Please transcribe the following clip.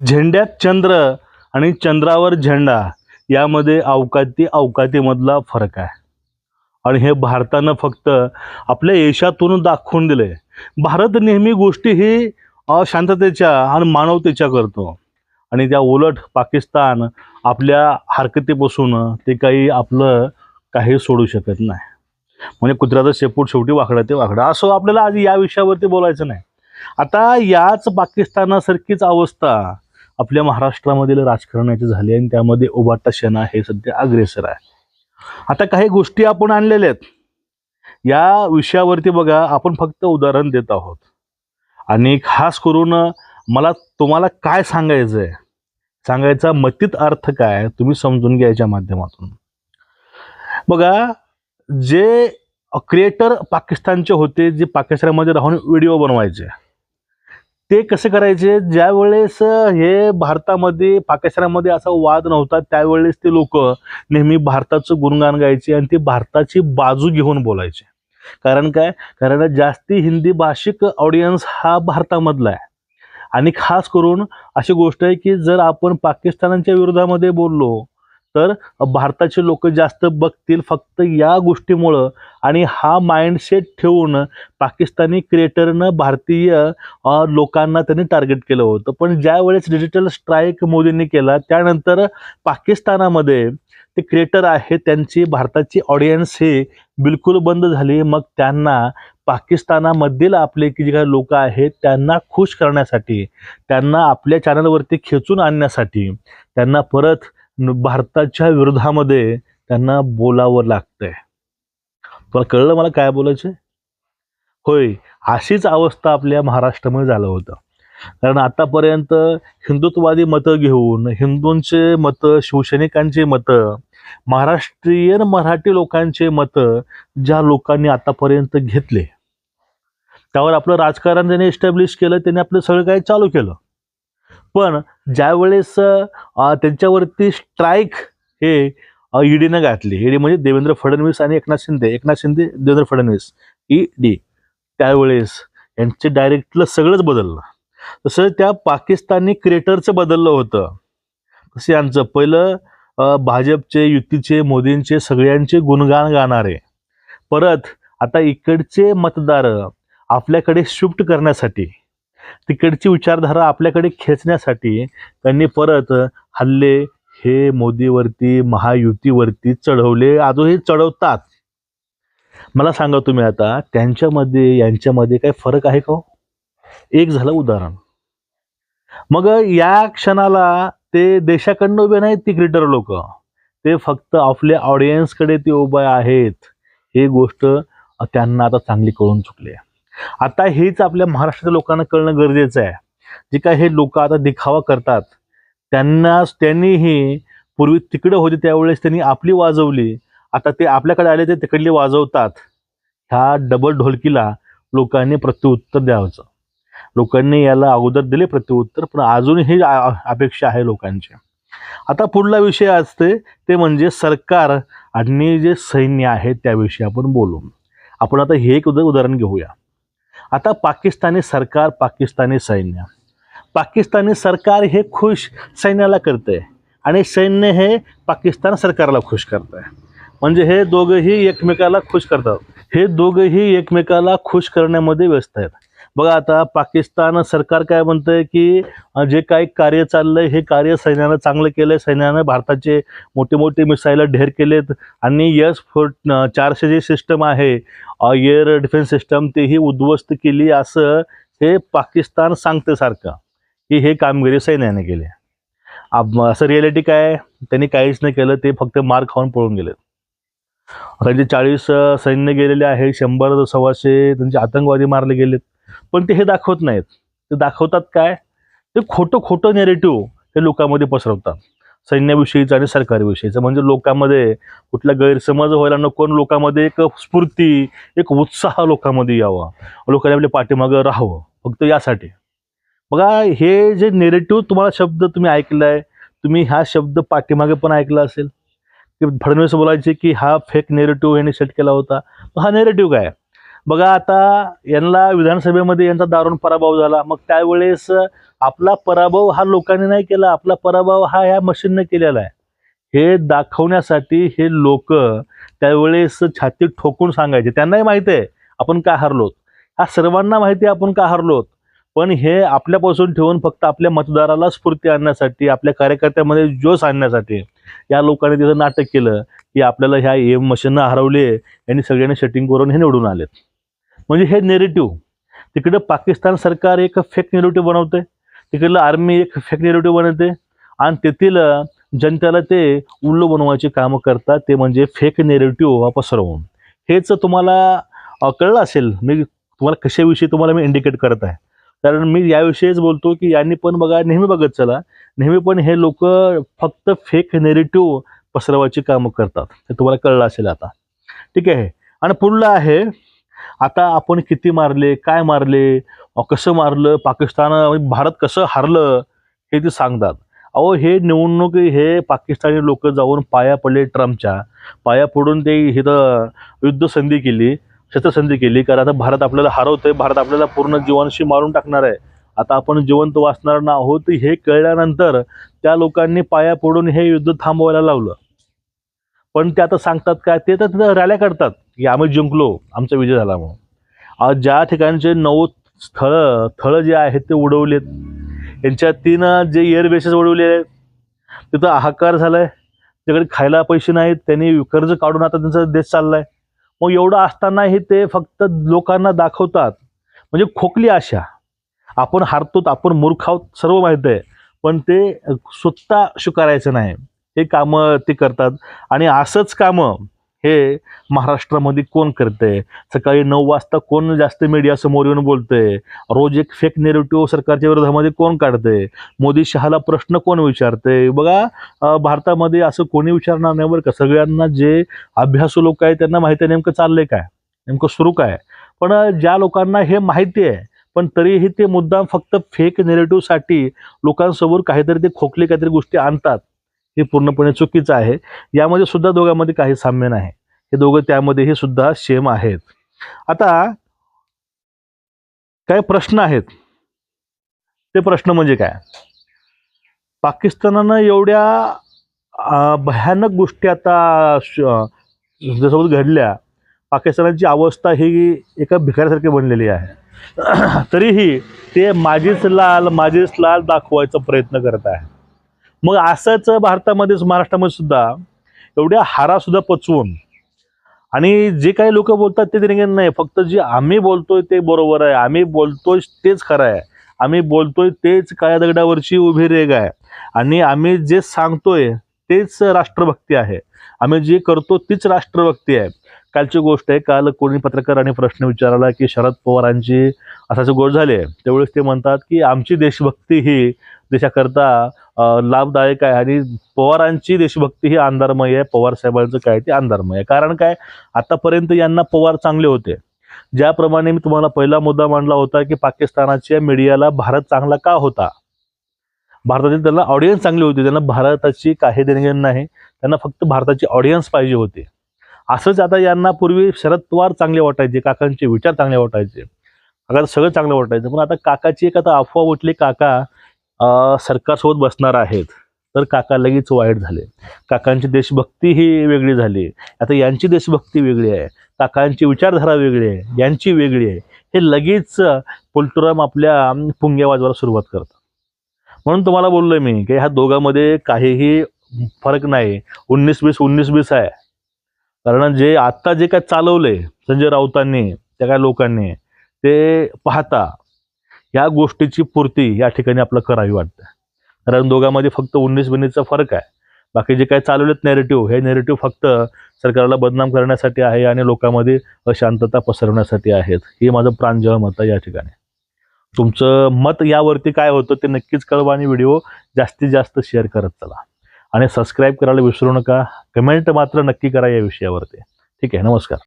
झेंड्यात चंद्र आणि चंद्रावर झेंडा यामध्ये अवकाती अवकातीमधला फरक आहे. आणि हे भारतानं फक्त आपल्या यशातून दाखवून दिले भारत नेहमी गोष्टी ही अशांततेच्या आणि मानवतेच्या करतो. आणि त्या उलट पाकिस्तान आपल्या हरकतीपासून ते काही आपलं काही सोडू शकत नाही. म्हणजे कुत्र्याचं शेपूट शेवटी वाकडं ते वाकडं. असं आपल्याला आज या विषयावरती बोलायचं नाही. आता याच पाकिस्तानासारखीच अवस्था आपल्या महाराष्ट्रामधील राजकारणाची झाली आणि त्यामध्ये उबाटा सेना हे सध्या अग्रेसर आहे. आता काही गोष्टी आपण आणलेल्या आहेत. या विषयावरती बघा आपण फक्त उदाहरण देत आहोत. आणि खास करून मला तुम्हाला काय सांगायचं आहे सांगायचा मतीत अर्थ काय तुम्ही समजून घ्यायच्या माध्यमातून. बघा जे क्रिएटर पाकिस्तानचे होते जे पाकिस्तानमध्ये राहून व्हिडिओ बनवायचे. ते कसे करायचे? ज्यावेळेस हे भारतामध्ये पाकिस्तानामध्ये असा वाद नव्हता त्यावेळेस ते लोक नेहमी भारताचं गुणगान गायचे आणि ते भारताची बाजू घेऊन बोलायचे. कारण काय? कारण जास्ती हिंदी भाषिक ऑडियन्स हा भारतामधला आहे. आणि खास करून अशी गोष्ट आहे की जर आपण पाकिस्तानाच्या विरोधामध्ये बोललो तर भारताचे लोक जास्त बघतील फक्त या गोष्टीमुळं. आणि हा माइंडसेट ठेवून पाकिस्तानी क्रिएटरनं भारतीय लोकांना त्यांनी टार्गेट केलं होतं. पण ज्या वेळेस डिजिटल स्ट्राईक मोदींनी केला त्यानंतर पाकिस्तानामध्ये ते क्रिएटर आहे त्यांची भारताची ऑडियन्स ही बिलकुल बंद झाली. मग त्यांना पाकिस्तानामधील आपले की जे काही लोक आहेत त्यांना खुश करण्यासाठी त्यांना आपल्या चॅनलवरती खेचून आणण्यासाठी त्यांना परत भारताच्या विरोधामध्ये त्यांना बोलावं लागतंय. तुला कळलं मला काय बोलायचं होय अशीच अवस्था आपल्या महाराष्ट्रामध्ये झालं होतं. कारण आतापर्यंत हिंदुत्ववादी मतं घेऊन हिंदूंचे मतं शिवसैनिकांचे मतं महाराष्ट्रीयन मराठी लोकांचे मतं ज्या लोकांनी आतापर्यंत घेतले त्यावर आपलं राजकारण त्यांनी एस्टॅब्लिश केलं त्यांनी आपलं सगळं काही चालू केलं. पण ज्या वेळेस त्यांच्यावरती स्ट्राईक हे ईडीनं घातली. ईडी म्हणजे देवेंद्र फडणवीस आणि एकनाथ शिंदे. एकनाथ शिंदे देवेंद्र फडणवीस. ईडी त्यावेळेस यांचे डायरेक्टलं सगळंच बदललं. तसं त्या पाकिस्तानी क्रिएटरचं बदललं होतं. तसं यांचं. पहिलं भाजपचे युतीचे मोदींचे सगळ्यांचे गुणगान गाणारे. परत आता इकडचे मतदार आपल्याकडे शिफ्ट करण्यासाठी तिकडची विचारधारा आपल्याकडे खेचण्यासाठी त्यांनी परत हल्ले हे मोदीवरती महायुतीवरती चढवले. आजही चढवतात. मला सांगा तुम्ही आता त्यांच्यामध्ये यांच्यामध्ये काही फरक आहे का हो? एक झालं उदाहरण. मग या क्षणाला ते देशाकडनं उभे नाहीत ती क्रिएटर लोक. ते फक्त आपल्या ऑडियन्सकडे ते उभे आहेत. ही गोष्ट त्यांना आता चांगली कळून चुकली आहे. आता हेच आपल्या महाराष्ट्राच्या लोकांना कळणं गरजेचं आहे. जे काय हे लोक आता दिखावा करतात. त्यांना त्यांनीही पूर्वी तिकडे होते त्यावेळेस त्यांनी आपली वाजवली. आता ते आपल्याकडे आले ते तिकडले वाजवतात. ह्या डबल ढोलकीला लोकांनी प्रत्युत्तर द्यावचं लोकांनी याला अगोदर दिले प्रत्युत्तर पण अजूनही अपेक्षा आहे लोकांची. आता पुढला विषय असते ते म्हणजे सरकार आणि जे सैन्य आहे त्याविषयी आपण बोलू. आपण आता हे एक उदाहरण घेऊया. आता पाकिस्तानी सरकार पाकिस्तानी सैन्य. पाकिस्तानी सरकार हे खुश सैन्याला करते आणि सैन्य हे पाकिस्तान सरकारला खुश करत आहे म्हणजे हे दोघंही एकमेकाला खुश करतात. हे दोघंही एकमेकाला खुश करण्यामध्ये व्यस्त आहेत. बघा आता पाकिस्तान सरकार काय म्हणतंय की जे काही कार्य चाललंय हे कार्य सैन्यानं चांगलं केलंय. सैन्यानं भारताचे मोठे मोठे मिसाईल ढेर केलेत. आणि यस फोर चारशे जे सिस्टम आहे एअर डिफेन्स सिस्टम तेही उद्ध्वस्त केली असं हे पाकिस्तान सांगते सारखं की हे कामगिरी सैन्याने केली. असं रिॲलिटी काय? त्यांनी काहीच नाही केलं. ते फक्त मार खाऊन पळून गेलेत. त्यांचे चाळीस सैन्य गेलेले आहे शंभर सव्वाशे त्यांचे आतंकवादी मारले गेलेत. पण ते हे दाखवत नाहीत. ते दाखवतात काय? ते खोटं खोटं नेरेटिव्ह हे लोकांमध्ये पसरवतात. सैन्याविषयीचं आणि सरकारविषयीचं. म्हणजे लोकांमध्ये कुठला गैरसमज व्हायला नको लोकांमध्ये एक स्फूर्ती एक उत्साह लोकांमध्ये यावा. लोकांनी आपल्या पाठीमागं राहावं. फक्त यासाठी. बघा हे जे नेरेटिव्ह तुम्हाला शब्द तुम्ही ऐकलाय तुम्ही हा शब्द पाठीमागे पण ऐकला असेल. की फडणवीस बोलायचे की हा फेक नेरेटिव्ह यांनी सेट केला होता. हा नेरेटिव्ह काय? बघा आता यांना विधानसभेमध्ये यांचा दारुण पराभव झाला. मग त्यावेळेस आपला पराभव हा लोकांनी नाही केला. आपला पराभव हा ह्या मशीनने केलेला आहे. हे दाखवण्यासाठी हे लोक त्यावेळेस छाती ठोकून सांगायचे. त्यांनाही माहिती आहे आपण का हरलोत? हा सर्वांना माहिती आहे आपण का हरलोत? पण हे आपल्यापासून ठेवून फक्त आपल्या मतदाराला स्फूर्ती आणण्यासाठी आपल्या कार्यकर्त्यामध्ये जोश आणण्यासाठी या लोकांनी तिथं नाटक केलं की आपल्याला ह्या एम मशीननं हरवले यांनी सगळ्यांनी शटिंग करून हे निवडून आलेत. म्हणजे हे नेरेटिव्ह तिकडं पाकिस्तान सरकार एक फेक नेरेटिव्ह बनवते तिकडलं आर्मी एक फेक नेरेटिव्ह बनवते आणि तेथील जनतेला ते उल्लू बनवायची कामं करतात ते म्हणजे फेक नेरेटिव्ह पसरवून हेच तुम्हाला कळलं असेल मी तुम्हाला कशाविषयी तुम्हाला मी इंडिकेट करत आहे. कारण मी याविषयीच बोलतो की यांनी पण बघा नेहमी बघत चला. नेहमी पण हे लोक फक्त फेक नेरेटिव्ह पसरवायची कामं करतात. हे तुम्हाला कळलं असेल आता. ठीक आहे. आणि पुढलं आहे आता आपण किती मारले काय मारले कसं मारलं पाकिस्तान भारत कसं हारलं हे ते सांगतात. अहो हे निवडणूक हे पाकिस्तानी लोक जाऊन पाया पडले ट्रम्पच्या. पाया पडून ते इथं युद्ध संधी केली शस्त्रसंधी केली कारण आता भारत आपल्याला हरवतोय भारत आपल्याला पूर्ण जीवांशी मारून टाकणार आहे. आता आपण जिवंत वाचणार ना आहोत हे कळल्यानंतर त्या लोकांनी पाया पडून हे युद्ध थांबवायला लावलं. पण ते आता सांगतात काय ते तर तिथं रॅल्या करतात की आम्ही जिंकलो आमचा विजय झाला म्हणून. आज ज्या ठिकाणचे नऊ स्थळं थळं जे आहेत ते उडवलेत. यांच्या तीन जे एअरबेसेस उडवले आहेत तिथं हाहाकार झालाय. त्याकडे खायला पैसे नाहीत त्यांनी कर्ज काढून आता त्यांचा देश चाललाय. मग एवढं असतानाही ते फक्त लोकांना दाखवतात. म्हणजे खोकली आशा आपण हारतोत आपण मूर्ख आहोत सर्व माहीत आहे. पण ते स्वतः स्वीकारायचं नाही. हे कामं ते करतात. आणि असंच कामं हे महाराष्ट्रामध्ये कोण करते सकाळी नऊ वाजता कोण जास्त मीडिया समोर येऊन बोलतंय? रोज एक फेक नेरेटिव्ह सरकारच्या विरोधामध्ये कोण काढतंय? मोदी शहाला प्रश्न कोण विचारते बघा भारतामध्ये असं कोणी विचारणार नाही बरं का? सगळ्यांना जे अभ्यासू लोक आहेत त्यांना माहिती आहे नेमकं चाललंय काय? नेमकं सुरू काय? पण ज्या लोकांना हे माहिती आहे पण तरीही ते मुद्दाम फक्त फेक नेरेटिव्हसाठी लोकांसमोर काहीतरी ते खोकले काहीतरी गोष्टी आणतात. हे पूर्णपणे चुकीचं आहे. यामध्ये सुद्धा दोघांमध्ये काही साम्य नाही. हे दोघं त्यामध्येही सुद्धा सेम आहेत. आता काय प्रश्न आहेत? ते प्रश्न म्हणजे काय? पाकिस्तानानं एवढ्या भयानक गोष्टी आता ज्यासोबत जसं घडल्या. पाकिस्तानाची अवस्था ही एका भिकाऱ्यासारखी बनलेली आहे. तरीही ते माझीच लाल माझीच लाल दाखवायचा प्रयत्न करत आहे मग असंच भारतामध्येच महाराष्ट्रामध्ये सुद्धा एवढ्या हारा सुद्धा पचवून आणि जे काही लोक बोलतात ते तरी नाही फक्त जे आम्ही बोलतोय ते बरोबर आहे. आम्ही बोलतोय तेच खरं आहे. आम्ही बोलतोय तेच काळ्या दगडावरची उभी रेग आहे. आणि आम्ही जे सांगतोय तेच राष्ट्रभक्ती आहे. आम्ही जे करतो तीच राष्ट्रभक्ती आहे. कालची गोष्ट आहे काल कोणी पत्रकारांनी प्रश्न विचारला की शरद पवारांची असाची गोष्ट झाली आहे. त्यावेळेस ते म्हणतात की आमची देशभक्ती ही देशाकरता लाभदायक आहे आणि पवारांची देशभक्ती ही आंधारमय आहे. पवार साहेबांचं काय ते आंधारमय आहे. कारण काय? आतापर्यंत यांना पवार चांगले होते. ज्याप्रमाणे मी तुम्हाला पहिला मुद्दा मांडला होता की पाकिस्तानाच्या मीडियाला भारत चांगला का होता? भारतातील त्यांना ऑडियन्स चांगली होती. त्यांना भारताची काही देणगेण नाही. त्यांना फक्त भारताची ऑडियन्स पाहिजे होती. असंच आता यांना पूर्वी शरद पवार चांगले वाटायचे काकांचे विचार चांगले वाटायचे. काका सगळं चांगलं वाटायचं. पण आता काकाची एक आता अफवा उठली काका सरकारसोबत बसणार आहेत. तर काका लगेच वाईट झाले. काकांची देशभक्ती ही वेगळी झाली. आता यांची देशभक्ती वेगळी आहे. काकांची विचारधारा वेगळी आहे. यांची वेगळी आहे. हे लगेच पोल्टुराम आपल्या अं, पुंग्या वाजवायला सुरुवात करतात. म्हणून तुम्हाला बोललोय मी की ह्या दोघांमध्ये काहीही फरक नाही. उन्नीस वीस उन्नीस वीस आहे. कारण जे आत्ता जे काय चालवलंय संजय राऊतांनी त्या काय लोकांनी ते पाहता या गोष्टीची पूर्ती या ठिकाणी आपलं करावी वाटतं. कारण दोघांमध्ये फक्त उन्नीस बिन्नीसचा फरक आहे. बाकी जे काय चालवलेत नेरेटिव्ह हे नेरेटिव्ह फक्त सरकारला बदनाम करण्यासाठी आहे आणि लोकांमध्ये अशांतता पसरवण्यासाठी आहेत. हे माझं प्रांजळ मत आहे या ठिकाणी. तुमचं मत यावरती काय होतं ते नक्कीच कळवा आणि व्हिडिओ जास्तीत जास्त शेअर करत चला. आणि सबस्क्राईब करायला विसरू नका. कमेंट मात्र नक्की करा या विषयावरती. ठीक आहे नमस्कार.